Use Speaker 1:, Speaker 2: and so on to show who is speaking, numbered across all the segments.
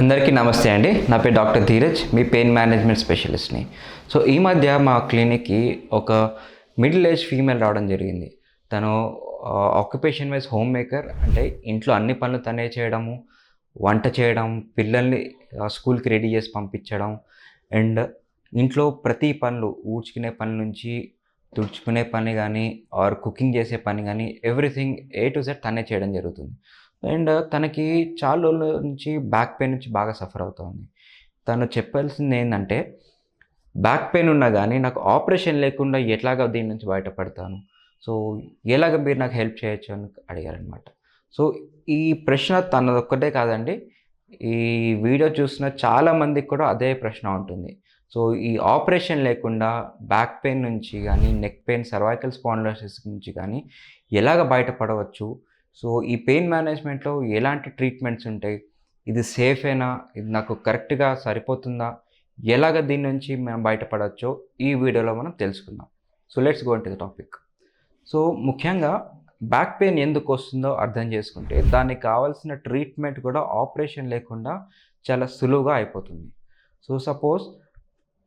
Speaker 1: అందరికీ నమస్తే అండి. నా పేరు డాక్టర్ ధీరజ్ మీ పెయిన్ మేనేజ్మెంట్ స్పెషలిస్ట్ని. సో ఈ మధ్య మా క్లినిక్కి ఒక మిడిల్ ఏజ్ ఫీమేల్ రావడం జరిగింది. తను ఆక్యుపేషన్ వైజ్ హోమ్ మేకర్ అంటే ఇంట్లో అన్ని పనులు తనే చేయడము వంట చేయడం పిల్లల్ని స్కూల్కి రెడీ చేసి పంపించడం అండ్ ఇంట్లో ప్రతి పనులు ఊడ్చుకునే పని నుంచి తుడుచుకునే పని కానీ ఆర్ కుకింగ్ చేసే పని కానీ ఎవ్రీథింగ్ ఏ టు జెడ్ తనే చేయడం జరుగుతుంది. అండ్ తనకి చాలా రోజుల నుంచి బ్యాక్ పెయిన్ నుంచి బాగా సఫర్ అవుతుంది. తను చెప్పాల్సింది ఏంటంటే బ్యాక్ పెయిన్ ఉన్నా కానీ నాకు ఆపరేషన్ లేకుండా ఎట్లాగా దీని నుంచి బయటపడతాను. సో ఎలాగ మీరు నాకు హెల్ప్ చేయొచ్చు? అని అడిగారనమాట సో ఈ ప్రశ్న తనది ఒక్కటే కాదండి. ఈ వీడియో చూసిన చాలా మందికి కూడా అదే ప్రశ్న ఉంటుంది. సో ఈ ఆపరేషన్ లేకుండా బ్యాక్ పెయిన్ నుంచి కానీ నెక్ పెయిన్ సర్వైకల్ స్పాండ్లోసిస్ నుంచి కానీ ఎలాగ బయటపడవచ్చు? సో ఈ పెయిన్ మేనేజ్మెంట్లో ఎలాంటి ట్రీట్మెంట్స్ ఉంటాయి? ఇది సేఫేనా? ఇది నాకు కరెక్ట్గా సరిపోతుందా? ఎలాగ దీని నుంచి మనం బయటపడవచ్చో ఈ వీడియోలో మనం తెలుసుకుందాం. So let's go to the topic. So ముఖ్యంగా బ్యాక్ పెయిన్ ఎందుకు వస్తుందో అర్థం చేసుకుంటే దానికి కావాల్సిన ట్రీట్మెంట్ కూడా ఆపరేషన్ లేకుండా చాలా సులువుగా అయిపోతుంది. సో సపోజ్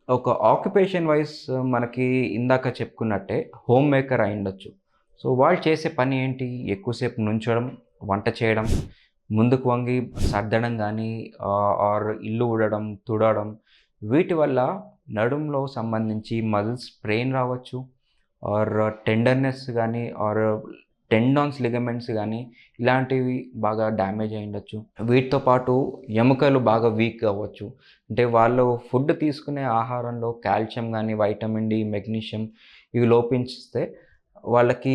Speaker 1: ఒక ఆక్యుపేషన్ వైజ్ మనకి ఇందాక చెప్పుకున్నట్టే హోమ్ మేకర్ అయి ఉండొచ్చు. సో వాళ్ళు చేసే పని ఏంటి? ఎక్కువసేపు నుంచడం వంట చేయడం ముందుకు వంగి సర్దడం కానీ ఆర్ ఇల్లు ఊడడం తుడడం వీటి వల్ల నడుంలో సంబంధించి మజిల్స్ స్ప్రెయిన్ రావచ్చు ఆర్ టెండర్నెస్ కానీ ఆర్ టెండాన్స్ లిగమెంట్స్ కానీ ఇలాంటివి బాగా డ్యామేజ్ అయి ఉండొచ్చు. వీటితో పాటు ఎముకలు బాగా వీక్ అవ్వచ్చు. అంటే వాళ్ళు ఫుడ్ తీసుకునే ఆహారంలో కాల్షియం కానీ వైటమిన్ డి మెగ్నీషియం ఇవి లోపించిస్తే వాళ్ళకి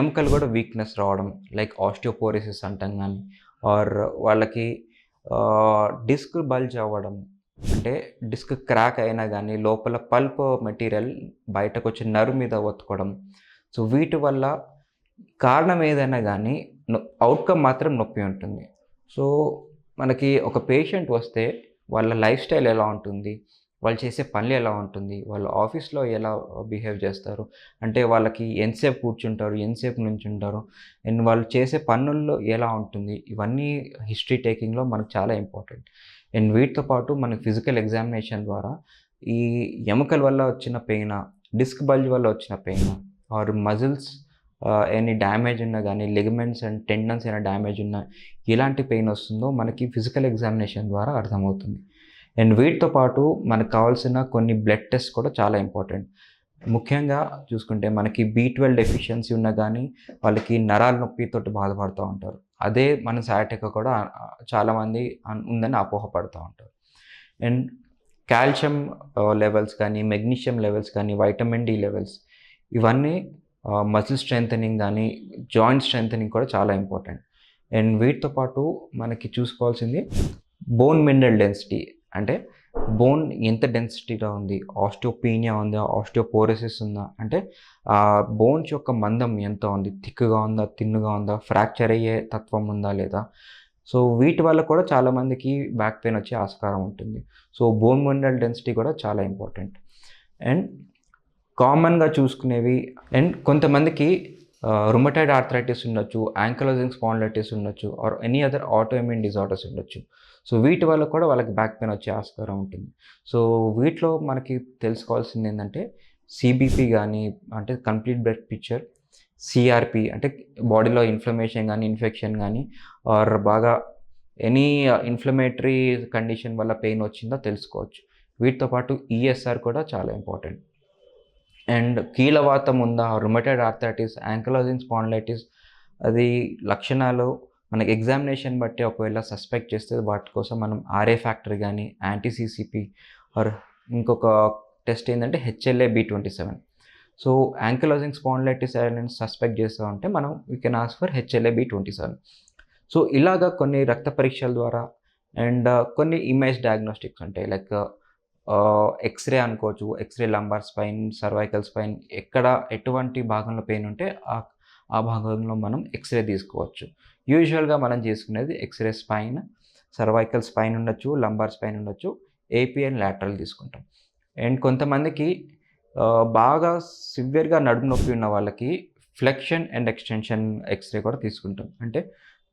Speaker 1: ఎముకలు కూడా వీక్నెస్ రావడం లైక్ ఆస్టియోపోరిసిస్ అంటాం కానీ ఆర్ వాళ్ళకి డిస్క్ బల్జ్ అవ్వడం అంటే డిస్క్ క్రాక్ అయినా కానీ లోపల పల్ప్ మెటీరియల్ బయటకు వచ్చి నరు మీద ఒత్తుకోవడం. సో వీటి వల్ల కారణం ఏదైనా కానీ అవుట్కమ్ మాత్రం నొప్పి ఉంటుంది. సో మనకి ఒక పేషెంట్ వస్తే వాళ్ళ లైఫ్ స్టైల్ ఎలా ఉంటుంది? వాళ్ళు చేసే పనులు ఎలా ఉంటుంది వాళ్ళు ఆఫీస్లో ఎలా బిహేవ్ చేస్తారు అంటే వాళ్ళకి ఎంతసేపు కూర్చుంటారు ఎంతసేపు నుంచుంటారు అండ్ వాళ్ళు చేసే పనుల్లో ఎలా ఉంటుంది ఇవన్నీ హిస్టరీ టేకింగ్లో మనకు చాలా ఇంపార్టెంట్. అండ్ వీటితో పాటు మనకి ఫిజికల్ ఎగ్జామినేషన్ ద్వారా ఈ ఎముకల వల్ల వచ్చిన పెయిన్ డిస్క్ బల్జ్ వల్ల వచ్చిన pain or muscles any damage ఉన్నా కానీ లిగమెంట్స్ అండ్ టెండన్స్ అయినా డ్యామేజ్ ఉన్నా ఎలాంటి పెయిన్ వస్తుందో మనకి ఫిజికల్ ఎగ్జామినేషన్ ద్వారా అర్థమవుతుంది. అండ్ వీటితో పాటు మనకు కావాల్సిన కొన్ని బ్లడ్ టెస్ట్ కూడా చాలా ఇంపార్టెంట్ ముఖ్యంగా చూసుకుంటే మనకి బీ ట్వెల్వ్ డెఫిషియన్సీ ఉన్నా కానీ వాళ్ళకి నరాల నొప్పితో బాధపడుతూ ఉంటారు. అదే మన సయాటిక కూడా చాలామంది ఉందని అపోహపడుతూ ఉంటారు. అండ్ కాల్షియం లెవెల్స్ కానీ మెగ్నీషియం లెవెల్స్ కానీ వైటమిన్ డి లెవెల్స్ ఇవన్నీ మజిల్ స్ట్రెంథనింగ్ కానీ జాయింట్ స్ట్రెంథనింగ్ కూడా చాలా ఇంపార్టెంట్ అండ్ వీటితో పాటు మనకి చూసుకోవాల్సింది బోన్ మినరల్ డెన్సిటీ అంటే బోన్ ఎంత డెన్సిటీగా ఉంది? ఆస్టియోపీనియా ఉందా? ఆస్టియోపోరోసిస్ ఉందా? అంటే ఆ బోన్స్ యొక్క మందం ఎంత ఉంది? థిక్గా ఉందా? తిన్నుగా ఉందా? ఫ్రాక్చర్ అయ్యే తత్వం ఉందా లేదా? సో వీటి వల్ల కూడా చాలామందికి బ్యాక్ పెయిన్ వచ్చే ఆస్కారం ఉంటుంది. సో బోన్ మినరల్ డెన్సిటీ కూడా చాలా ఇంపార్టెంట్ అండ్ కామన్గా చూసుకునేవి అండ్ కొంతమందికి రుమటైడ్ ఆర్థరైటిస్ ఉండొచ్చు యాంకలోజింగ్ స్పాండ్లైటిస్ ఉండొచ్చు or any other autoimmune disorders ఉండొచ్చు. సో వీటి వల్ల కూడా వాళ్ళకి బ్యాక్ పెయిన్ వచ్చే ఆస్కారం ఉంటుంది. సో వీటిలో మనకి తెలుసుకోవాల్సింది ఏంటంటే సిబిపి కానీ అంటే కంప్లీట్ బ్లడ్ పిక్చర్ సిఆర్పి అంటే బాడీలో ఇన్ఫ్లమేషన్ కానీ ఇన్ఫెక్షన్ కానీ ఆర్ బాగా ఎనీ ఇన్ఫ్లమేటరీ కండిషన్ వల్ల పెయిన్ వచ్చిందో తెలుసుకోవచ్చు. వీటితో పాటు ఈఎస్ఆర్ కూడా చాలా ఇంపార్టెంట్ అండ్ కీలవాతం ఉందా రుమటైడ్ ఆర్థరైటిస్ యాంకలోజిన్ స్పాండ్లైటిస్ అది లక్షణాలు మనకి ఎగ్జామినేషన్ బట్టి ఒకవేళ సస్పెక్ట్ చేస్తే వాటి కోసం మనం ఆర్ఏ ఫ్యాక్టర్ కానీ యాంటీసీసీపీ ఆర్ ఇంకొక టెస్ట్ ఏంటంటే HLA B twenty seven so ankylosing spondylitis అని సస్పెక్ట్ చేస్తూ ఉంటే మనం we can ask for HLA B twenty seven so ఇలాగా కొన్ని రక్త పరీక్షల ద్వారా అండ్ uh, కొన్ని ఇమేజ్ డయాగ్నోస్టిక్స్ ఉంటాయి. లైక్ ఎక్స్రే uh, uh, అనుకోవచ్చు X ray lumbar spine cervical spine ఎక్కడ ఎటువంటి భాగంలో పెయిన్ ఉంటే ఆ ఆ భాగంలో మనం ఎక్స్రే తీసుకోవచ్చు. యూజువల్గా మనం చేసుకునేది X ray spine cervical spine ఉండొచ్చు లంబార్ స్పైన్ ఉండొచ్చు ఏపీ అండ్ లాటరల్ తీసుకుంటాం. అండ్ కొంతమందికి బాగా సివియర్గా నడుము నొప్పి ఉన్న వాళ్ళకి ఫ్లెక్షన్ అండ్ ఎక్స్టెన్షన్ ఎక్స్రే కూడా తీసుకుంటాం. అంటే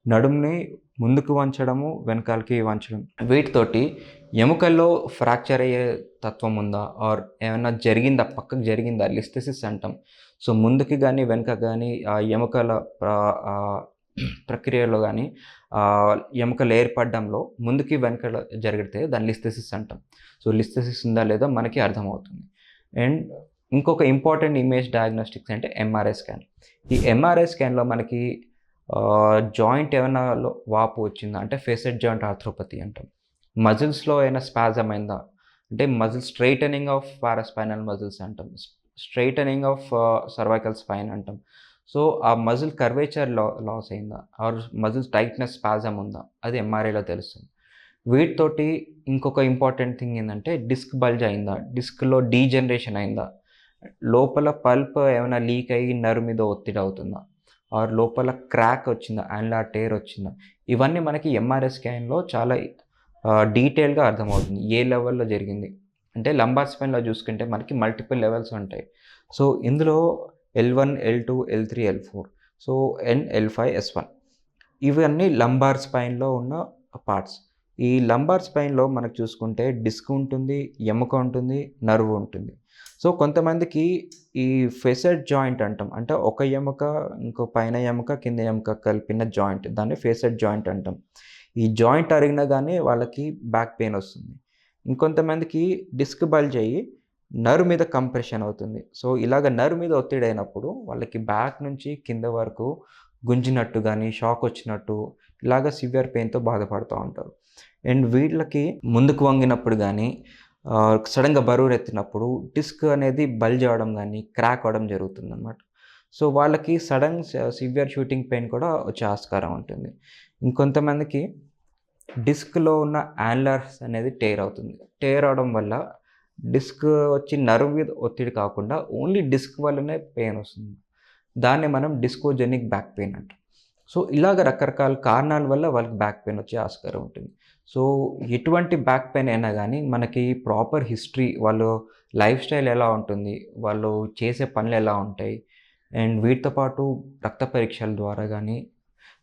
Speaker 1: నడుముని ముందుకు వంచడము వెనకాలకి వంచడం. వీటితోటి ఎముకల్లో ఫ్రాక్చర్ అయ్యే తత్వం ఉందా? ఆర్ ఏమైనా జరిగిందా? పక్కకు జరిగిందా? లిస్థెసిస్ అంటాం. సో ముందుకి కానీ వెనక కానీ ఆ ఎముకల ప్రక్రియలో కానీ ఎముకలు ఏర్పడడంలో ముందుకి వెనక జరిగితే దాన్ని లిస్థెసిస్ అంటాం. సో లిస్థెసిస్ ఉందా లేదా మనకి అర్థమవుతుంది. అండ్ ఇంకొక ఇంపార్టెంట్ ఇమేజ్ డయాగ్నోస్టిక్స్ అంటే ఎంఆర్ఐ స్కాన్. ఈ ఎంఆర్ఐ స్కాన్లో మనకి జాయింట్ ఏమైనా వాపు వచ్చిందా? అంటే ఫేసెడ్ జాయింట్ ఆర్థ్రోపతి అంటాం. మజిల్స్లో ఏమైనా స్పాజమ్ అయిందా? అంటే muscle straightening of paraspinal muscles అంటాం. స్ట్రైటనింగ్ ఆఫ్ సర్వైకల్ స్పైన్ అంటాం. సో ఆ మజిల్ కర్వేచర్ లా లాస్ అయిందా? ఆర్ మజిల్ టైట్నెస్ స్పాజమ్ ఉందా? అది ఎంఆర్ఐలో తెలుస్తుంది. వీటితోటి ఇంకొక ఇంపార్టెంట్ థింగ్ ఏంటంటే డిస్క్ బల్జ్ అయిందా? డిస్క్లో డీజనరేషన్ అయిందా? లోపల పల్ప్ ఏమైనా లీక్ అయ్యి నరు మీద ఒత్తిడి అవుతుందా? ఆర్ లోపల క్రాక్ వచ్చిందా? అండ్లా టేర్ వచ్చిందా? ఇవన్నీ మనకి ఎంఆర్ఐ స్కాన్లో చాలా డీటెయిల్గా అర్థమవుతుంది. ఏ లెవెల్లో జరిగింది? అంటే లంబార్ స్పెయిన్లో చూసుకుంటే మనకి మల్టిపుల్ లెవెల్స్ ఉంటాయి. సో ఇందులో L one L two L three L four. So and L five S one ఇవన్నీ లంబార్ స్పైన్లో ఉన్న పార్ట్స్ ఈ లంబార్ స్పైన్లో మనకు చూసుకుంటే డిస్క్ ఉంటుంది ఎముక ఉంటుంది నర్వ్ ఉంటుంది. సో కొంతమందికి ఈ ఫేసెడ్ జాయింట్ అంటాం. అంటే ఒక ఎముక ఇంకో పైన ఎముక కింద ఎముక కలిపిన జాయింట్ దాన్ని ఫేసెడ్ జాయింట్ అంటాం. ఈ జాయింట్ అరిగినా కానీ వాళ్ళకి బ్యాక్ పెయిన్ వస్తుంది. ఇంకొంతమందికి డిస్క్ బల్జ్ అయ్యి నరు మీద కంప్రెషన్ అవుతుంది. సో ఇలాగ నరు మీద ఒత్తిడి అయినప్పుడు వాళ్ళకి బ్యాక్ నుంచి కింద వరకు గుంజినట్టు కానీ షాక్ వచ్చినట్టు ఇలాగ సివియర్ పెయిన్తో బాధపడుతూ ఉంటారు. అండ్ వీళ్ళకి ముందుకు వంగినప్పుడు కానీ సడన్గా బరువు ఎత్తినప్పుడు డిస్క్ అనేది బల్జ్ అవడం కానీ క్రాక్ అవడం జరుగుతుంది అనమాట సో వాళ్ళకి సడన్ సివియర్ షూటింగ్ పెయిన్ కూడా వచ్చే ఆస్కారం ఉంటుంది. ఇంకొంతమందికి డిస్క్లో ఉన్న యాన్లర్స్ అనేది టేర్ అవుతుంది. టేర్ అవడం వల్ల డిస్క్ వచ్చి నర్వ్ మీద ఒత్తిడి కాకుండా ఓన్లీ డిస్క్ వల్లనే పెయిన్ వస్తుంది. దాన్ని మనం డిస్కోజెనిక్ బ్యాక్ పెయిన్ అంటాం. సో ఇలాగ రకరకాల కారణాల వల్ల వాళ్ళకి బ్యాక్ పెయిన్ వచ్చే ఆస్కారం ఉంటుంది. సో ఎటువంటి బ్యాక్ పెయిన్ అయినా కానీ మనకి ప్రాపర్ హిస్టరీ వాళ్ళు లైఫ్ స్టైల్ ఎలా ఉంటుంది వాళ్ళు చేసే పనులు ఎలా ఉంటాయి అండ్ వీటితో పాటు రక్త పరీక్షల ద్వారా కానీ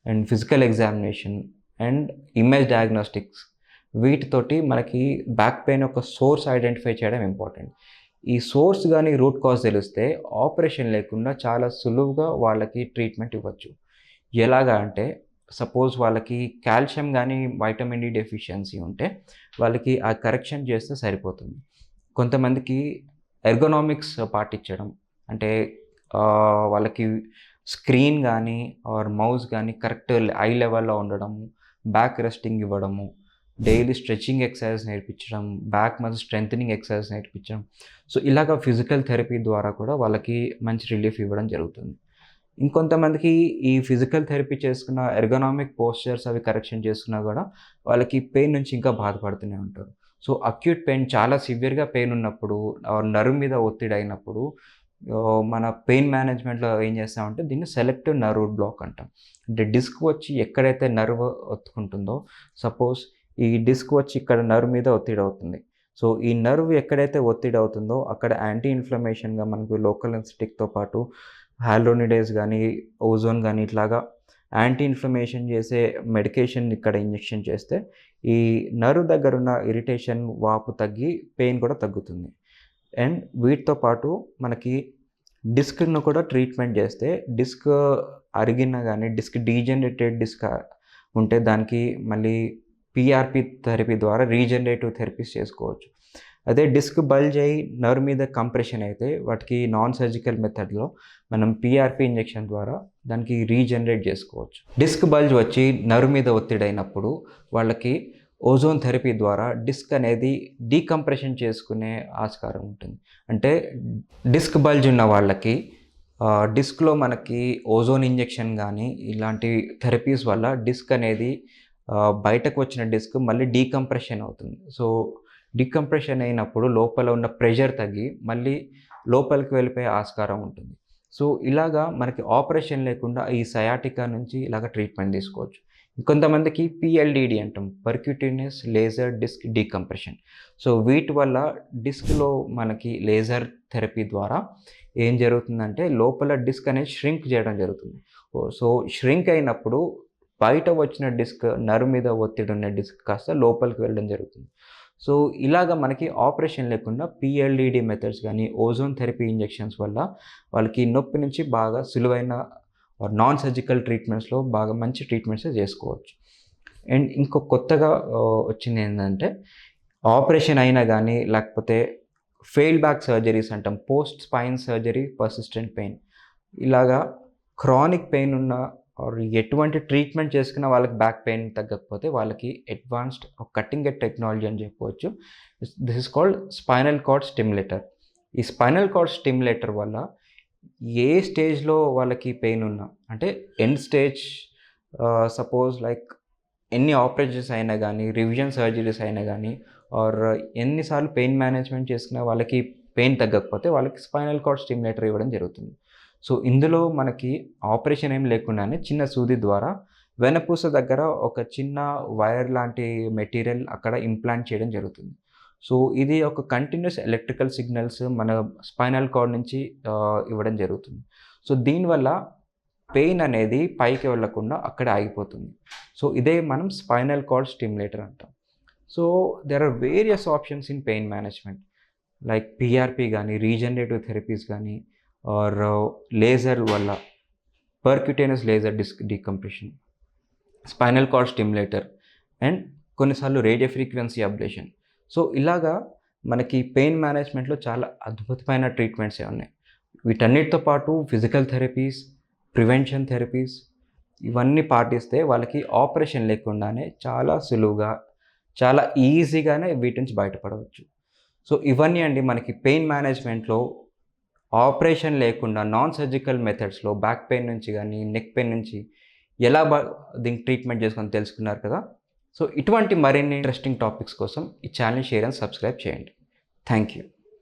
Speaker 1: and physical examination and image diagnostics వీటితోటి మనకి బ్యాక్ పెయిన్ యొక్క సోర్స్ ఐడెంటిఫై చేయడం ఇంపార్టెంట్ ఈ సోర్స్ కానీ రూట్ కాజ్ తెలిస్తే ఆపరేషన్ లేకుండా చాలా సులువుగా వాళ్ళకి ట్రీట్మెంట్ ఇవ్వచ్చు. ఎలాగా అంటే సపోజ్ వాళ్ళకి కాల్షియం కానీ వైటమిన్ డి డెఫిషియన్సీ ఉంటే వాళ్ళకి ఆ కరెక్షన్ చేస్తే సరిపోతుంది. కొంతమందికి ఎర్గోనామిక్స్ పాటించడం అంటే వాళ్ళకి స్క్రీన్ కానీ ఆర్ మౌస్ కానీ కరెక్ట్ ఐ లెవెల్లో ఉండడము బ్యాక్ రెస్టింగ్ ఇవ్వడము డైలీ స్ట్రెచింగ్ ఎక్సర్సైజ్ నేర్పించడం బ్యాక్ మజిల్ స్ట్రెంగ్ ఎక్సర్సైజ్ నేర్పించడం. సో ఇలాగ ఫిజికల్ థెరపీ ద్వారా కూడా వాళ్ళకి మంచి రిలీఫ్ ఇవ్వడం జరుగుతుంది. ఇంకొంతమందికి ఈ ఫిజికల్ థెరపీ చేసుకున్న ఎర్గనామిక్ పోస్చర్స్ అవి కరెక్షన్ చేసుకున్నా కూడా వాళ్ళకి పెయిన్ నుంచి ఇంకా బాధపడుతూనే ఉంటారు. సో అక్యూట్ పెయిన్ చాలా సివియర్గా పెయిన్ ఉన్నప్పుడు నర్వ్ మీద ఒత్తిడి అయినప్పుడు మన పెయిన్ మేనేజ్మెంట్లో ఏం చేస్తామంటే దీన్ని సెలెక్టివ్ నర్వ్ బ్లాక్ అంటాం. అంటే డిస్క్ వచ్చి ఎక్కడైతే నర్వ్ ఒత్తుకుంటుందో సపోజ్ ఈ డిస్క్ వచ్చి ఇక్కడ నర్వ్ మీద ఒత్తిడి అవుతుంది. సో ఈ నర్వ్ ఎక్కడైతే ఒత్తిడి అవుతుందో అక్కడ యాంటీ ఇన్ఫ్లమేషన్గా మనకు లోకల్ ఎన్స్టిక్తో పాటు హాలోనిడేస్ కానీ ఓజోన్ కానీ ఇట్లాగా యాంటీ ఇన్ఫ్లమేషన్ చేసే మెడికేషన్ ఇక్కడ ఇంజెక్షన్ చేస్తే ఈ నర్వ్ దగ్గర ఉన్న ఇరిటేషన్ వాపు తగ్గి పెయిన్ కూడా తగ్గుతుంది. అండ్ వీటితో పాటు మనకి డిస్క్ను కూడా ట్రీట్మెంట్ చేస్తే డిస్క్ అరిగినా కానీ డిస్క్ డీజనరేటెడ్ డిస్క్ ఉంటే దానికి మళ్ళీ పిఆర్పి థెరపీ ద్వారా రీజనరేటివ్ థెరపీస్ చేసుకోవచ్చు. అదే డిస్క్ బల్జ్ అయ్యి నర్వ్ మీద కంప్రెషన్ అయితే వాటికి నాన్ సర్జికల్ మెథడ్లో మనం పిఆర్పి ఇంజెక్షన్ ద్వారా దానికి రీజనరేట్ చేసుకోవచ్చు. డిస్క్ బల్జ్ వచ్చి నర్వ్ మీద ఒత్తిడి అయినప్పుడు వాళ్ళకి ఓజోన్ థెరపీ ద్వారా డిస్క్ అనేది డీకంప్రెషన్ చేసుకునే ఆస్కారం ఉంటుంది. అంటే డిస్క్ బల్జ్ ఉన్న వాళ్ళకి డిస్క్లో మనకి ఓజోన్ ఇంజెక్షన్ కానీ ఇలాంటి థెరపీస్ వల్ల డిస్క్ అనేది బయటకు వచ్చిన డిస్క్ మళ్ళీ డీకంప్రెషన్ అవుతుంది. సో డీకంప్రెషన్ అయినప్పుడు లోపల ఉన్న ప్రెషర్ తగ్గి మళ్ళీ లోపలికి వెళ్ళిపోయే ఆస్కారం ఉంటుంది. సో ఇలాగా మనకి ఆపరేషన్ లేకుండా ఈ సయాటికా నుంచి ఇలాగ ట్రీట్మెంట్ తీసుకోవచ్చు. కొంతమందికి పిఎల్డిడి అంటాం percutaneous laser disc decompression. So వీటి వల్ల డిస్క్లో మనకి లేజర్ థెరపీ ద్వారా ఏం జరుగుతుందంటే లోపల డిస్క్ అనేది ష్రింక్ చేయడం జరుగుతుంది. సో ష్రింక్ అయినప్పుడు బయట వచ్చిన డిస్క్ నరు మీద ఒత్తిడి ఉన్న డిస్క్ కాస్త లోపలికి వెళ్ళడం జరుగుతుంది. సో ఇలాగ మనకి ఆపరేషన్ లేకుండా పిఎల్ఈడి మెథడ్స్ కానీ ఓజోన్ థెరపీ ఇంజెక్షన్స్ వల్ల వాళ్ళకి నొప్పి నుంచి బాగా సులువైన నాన్ సర్జికల్ ట్రీట్మెంట్స్లో బాగా మంచి ట్రీట్మెంట్స్ చేసుకోవచ్చు. అండ్ ఇంకో కొత్తగా వచ్చింది ఏంటంటే ఆపరేషన్ అయినా కానీ లేకపోతే ఫెయిల్ బ్యాక్ సర్జరీస్ అంటాం post spine surgery persistent pain ఇలాగా క్రానిక్ పెయిన్ ఉన్న ఆర్ ఎటువంటి ట్రీట్మెంట్ చేసుకున్న వాళ్ళకి బ్యాక్ పెయిన్ తగ్గకపోతే వాళ్ళకి అడ్వాన్స్డ్ కట్టింగ్ ఎట్ టెక్నాలజీ అని చెప్పవచ్చు. This is called spinal cord stimulator. ఈ స్పైనల్ కార్డ్ స్టిమ్యులేటర్ వల్ల ఏ స్టేజ్లో వాళ్ళకి పెయిన్ ఉన్నా అంటే ఎండ్ స్టేజ్ సపోజ్ లైక్ ఎన్ని ఆపరేషన్స్ అయినా కానీ రివిజన్ సర్జరీస్ అయినా కానీ ఆర్ ఎన్నిసార్లు పెయిన్ మేనేజ్మెంట్ చేసుకున్న వాళ్ళకి పెయిన్ తగ్గకపోతే వాళ్ళకి స్పైనల్ కార్డ్ స్టిమ్యులేటర్ ఇవ్వడం జరుగుతుంది. సో ఇందులో మనకి ఆపరేషన్ ఏం లేకుండానే చిన్న సూది ద్వారా వెనపూస దగ్గర ఒక చిన్న వైర్ లాంటి మెటీరియల్ అక్కడ ఇంప్లాంట్ చేయడం జరుగుతుంది. సో ఇది ఒక కంటిన్యూస్ ఎలక్ట్రికల్ సిగ్నల్స్ మన స్పైనల్ కార్డ్ నుంచి ఇవ్వడం జరుగుతుంది. సో దీనివల్ల పెయిన్ అనేది పైకి వెళ్ళకుండా అక్కడ ఆగిపోతుంది. సో ఇదే మనం స్పైనల్ కార్డ్ స్టిమ్యులేటర్ అంటాం. So there are various options in pain management like PRP కానీ రీజనరేటివ్ థెరపీస్ కానీ ఆర్ లేజర్ వల్ల percutaneous laser disc decompression spinal cord stimulator and కొన్నిసార్లు రేడియో ఫ్రీక్వెన్సీ అబ్లేషన్ సో ఇలాగా మనకి పెయిన్ మేనేజ్మెంట్లో చాలా అద్భుతమైన ట్రీట్మెంట్సే ఉన్నాయి. వీటన్నిటితో పాటు ఫిజికల్ థెరపీస్ ప్రివెన్షన్ థెరపీస్ ఇవన్నీ పాటిస్తే వాళ్ళకి ఆపరేషన్ లేకుండానే చాలా సులువుగా చాలా ఈజీగానే వీటి నుంచి బయటపడవచ్చు. సో ఇవన్నీ అండి మనకి పెయిన్ మేనేజ్మెంట్లో ఆపరేషన్ లేకుండా నాన్ సర్జికల్ మెథడ్స్లో బ్యాక్ పెయిన్ నుంచి కానీ నెక్ పెయిన్ నుంచి ఎలా బా దీనికి ట్రీట్మెంట్ చేసుకొని తెలుసుకున్నారు కదా? సో ఇటువంటి మరిన్ని ఇంట్రెస్టింగ్ టాపిక్స్ కోసం ఈ ఛానల్ షేర్ అండ్ సబ్స్క్రైబ్ చేయండి. Thank you